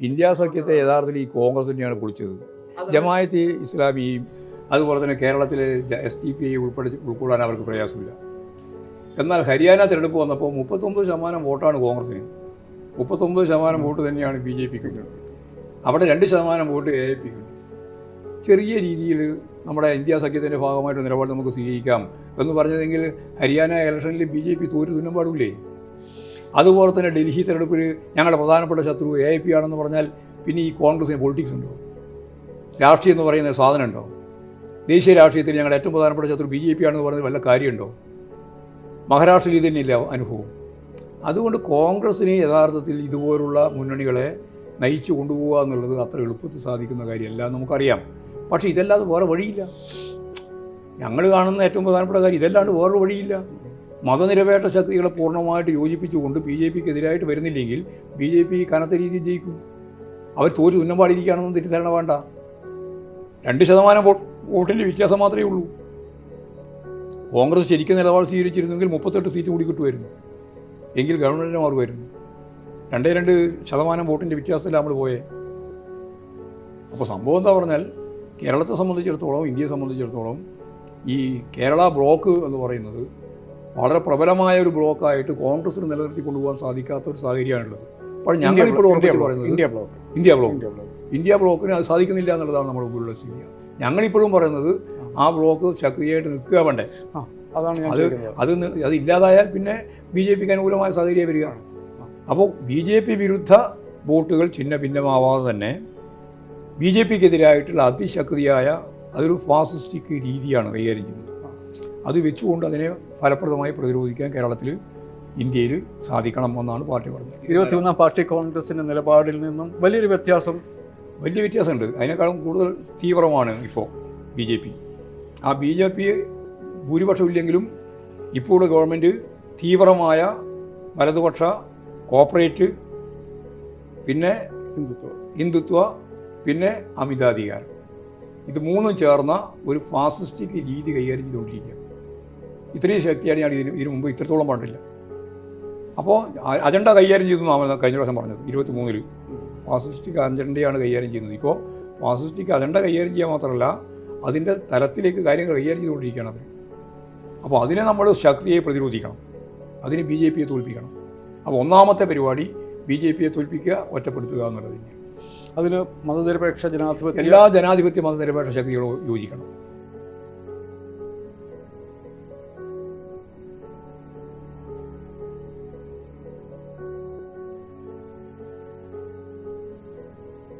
India സഖ്യത്തെ യഥാർത്ഥത്തിൽ ഈ കോൺഗ്രസ് തന്നെയാണ് പൊളിച്ചത് ജമായത്ത് ഇസ്ലാമിയും അതുപോലെ തന്നെ കേരളത്തിലെ എസ് ടി പി ഐ ഉൾപ്പെടെ ഉൾക്കൊള്ളാൻ അവർക്ക് പ്രയാസമില്ല. എന്നാൽ ഹരിയാന തിരഞ്ഞെടുപ്പ് വന്നപ്പോൾ മുപ്പത്തൊമ്പത് ശതമാനം വോട്ടാണ് കോൺഗ്രസിന്. മുപ്പത്തൊമ്പത് ശതമാനം വോട്ട് തന്നെയാണ് ബി ജെ പിക്ക്. അവിടെ രണ്ട് ശതമാനം വോട്ട് എ ഐ പിക്ക്. ചെറിയ രീതിയിൽ നമ്മുടെ ഇന്ത്യ സഖ്യത്തിന്റെ ഭാഗമായിട്ട് നിലപാട് നമുക്ക് സ്വീകരിക്കാം എന്ന് പറഞ്ഞതെങ്കിൽ ഹരിയാന ഇലക്ഷനിൽ ബി ജെ പി തോറ്റു തുന്നം പാടില്ലേ? അതുപോലെ തന്നെ ഡൽഹി തെരഞ്ഞെടുപ്പിൽ ഞങ്ങളുടെ പ്രധാനപ്പെട്ട ശത്രു എ പി ആണെന്ന് പറഞ്ഞാൽ പിന്നെ ഈ കോൺഗ്രസിന് പൊളിറ്റിക്സ് ഉണ്ടോ? രാഷ്ട്രീയം എന്ന് പറയുന്ന സാധനം ഉണ്ടോ? ദേശീയ രാഷ്ട്രീയത്തിൽ ഞങ്ങളുടെ ഏറ്റവും പ്രധാനപ്പെട്ട ശത്രു ബി ജെ പി ആണെന്ന് പറയുന്നത് വല്ല കാര്യമുണ്ടോ? മഹാരാഷ്ട്രയിൽ തന്നെയില്ല അനുഭവം. അതുകൊണ്ട് കോൺഗ്രസ്സിന് യഥാർത്ഥത്തിൽ ഇതുപോലുള്ള മുന്നണികളെ നയിച്ചു കൊണ്ടുപോകുക എന്നുള്ളത് അത്ര എളുപ്പത്തിൽ സാധിക്കുന്ന കാര്യമല്ല നമുക്കറിയാം. പക്ഷേ ഇതല്ലാതെ വേറെ വഴിയില്ല. ഞങ്ങൾ കാണുന്ന ഏറ്റവും പ്രധാനപ്പെട്ട കാര്യം ഇതല്ലാണ്ട് വേറൊരു വഴിയില്ല. മതനിരപേക്ഷ ശക്തികളെ പൂർണമായിട്ട് യോജിപ്പിച്ചുകൊണ്ട് ബി ജെ പിക്ക് എതിരായിട്ട് വരുന്നില്ലെങ്കിൽ ബി ജെ പി കനത്ത രീതിയിൽ ജയിക്കും. അവർ തോറ്റ് തുന്നമ്പാടിരിക്കുകയാണെന്ന് തിരിച്ചറിയണ വേണ്ട. രണ്ട് ശതമാനം വോട്ട് വോട്ടിന്റെ വ്യത്യാസം മാത്രമേ ഉള്ളൂ. കോൺഗ്രസ് ശരിക്കും നിലപാട് സ്വീകരിച്ചിരുന്നെങ്കിൽ മുപ്പത്തെട്ട് സീറ്റ് കൂടി കിട്ടുമായിരുന്നു. എങ്കിൽ ഗവൺമെന്റിന് മാറുമായിരുന്നു രണ്ടേ രണ്ട് ശതമാനം വോട്ടിന്റെ വ്യത്യാസത്തിൽ നമ്മൾ പോയേ. അപ്പോൾ സംഭവം എന്താ പറഞ്ഞാൽ കേരളത്തെ സംബന്ധിച്ചിടത്തോളം ഇന്ത്യയെ സംബന്ധിച്ചിടത്തോളം ഈ കേരള ബ്ലോക്ക് എന്ന് പറയുന്നത് വളരെ പ്രബലമായ ഒരു ബ്ലോക്കായിട്ട് കോൺഗ്രസിന് നിലനിർത്തി കൊണ്ടുപോകാൻ സാധിക്കാത്ത ഒരു സാഹചര്യമാണുള്ളത്. അപ്പോൾ ഞങ്ങളിപ്പോൾ ഇപ്പോൾ പറയുന്നത് India bloc. India bloc. India bloc. India ബ്ലോക്കിന് അത് സാധിക്കുന്നില്ല എന്നുള്ളതാണ് നമ്മുടെ മുമ്പിലുള്ള സ്ഥിതി. ഞങ്ങളിപ്പോഴും പറയുന്നത് ആ. ബ്ലോക്ക് ശക്തിയായിട്ട് നിൽക്കുക വേണ്ടേ? അതാണ് അത് അത് അത് ഇല്ലാതായാൽ പിന്നെ ബി ജെ പിക്ക് അനുകൂലമായ സാഹചര്യം വരിക. അപ്പോൾ ബി ജെ പി വിരുദ്ധ വോട്ടുകൾ ചിഹ്ന ഭിന്നമാവാതെ തന്നെ ബി ജെ പിക്കെതിരായിട്ടുള്ള അതിശക്തിയായ അതൊരു ഫാസിസ്റ്റിക് രീതിയാണ് കൈകാര്യം ചെയ്യുന്നത്. അത് വെച്ചുകൊണ്ട് അതിനെ ഫലപ്രദമായി പ്രതിരോധിക്കാൻ കേരളത്തിൽ ഇന്ത്യയിൽ സാധിക്കണം എന്നാണ് പാർട്ടി പറഞ്ഞത്. ഇരുപത്തിമൂന്നാം പാർട്ടി കോൺഗ്രസിന്റെ നിലപാടിൽ നിന്നും വലിയൊരു വ്യത്യാസം വലിയ വ്യത്യാസമുണ്ട്. അതിനേക്കാളും കൂടുതൽ തീവ്രമാണ് ഇപ്പോൾ ബി ജെ പി. ആ ബി ജെ പി ഭൂരിപക്ഷമില്ലെങ്കിലും ഇപ്പോൾ ഗവൺമെന്റ് തീവ്രമായ വലതുപക്ഷ കോപ്പറേറ്റ് പിന്നെ ഹിന്ദുത്വ. ഹിന്ദുത്വ പിന്നെ അമിതാധികാരം. ഇത് മൂന്നും ചേർന്ന ഒരു ഫാസിസ്റ്റിക് രീതി കൈകാര്യം ചെയ്തുകൊണ്ടിരിക്കുക ഇത്രയും ശക്തിയാണ് ഞാൻ ഇതിന് ഇതിനു മുമ്പ് ഇത്രത്തോളം പാടില്ല. അപ്പോൾ അജണ്ട കൈകാര്യം ചെയ്തു എന്നാണ് കഴിഞ്ഞ പ്രാവശ്യം പറഞ്ഞത്. ഇരുപത്തി മൂന്നിൽ ഫാസിസ്റ്റിക് അജണ്ടയാണ് കൈകാര്യം ചെയ്യുന്നത്. ഇപ്പോൾ ഫാസിസ്റ്റിക് അജണ്ട കൈകാര്യം ചെയ്യാൻ മാത്രമല്ല അതിന്റെ തലത്തിലേക്ക് കാര്യങ്ങൾ കൈകാര്യം ചെയ്തുകൊണ്ടിരിക്കുകയാണ് അവർ അപ്പോൾ അതിനെ നമ്മൾ ശക്തിയെ പ്രതിരോധിക്കണം. അതിന് ബി ജെ പിയെ തോൽപ്പിക്കണം. അപ്പോൾ ഒന്നാമത്തെ പരിപാടി ബി ജെ പിയെ തോൽപ്പിക്കുക ഒറ്റപ്പെടുത്തുക എന്നുള്ളത് തന്നെയാണ്. അതിന് മതനിരപേക്ഷ ജനാധിപത്യ എല്ലാ ജനാധിപത്യ മതനിരപേക്ഷ ശക്തികളും യോജിക്കണം.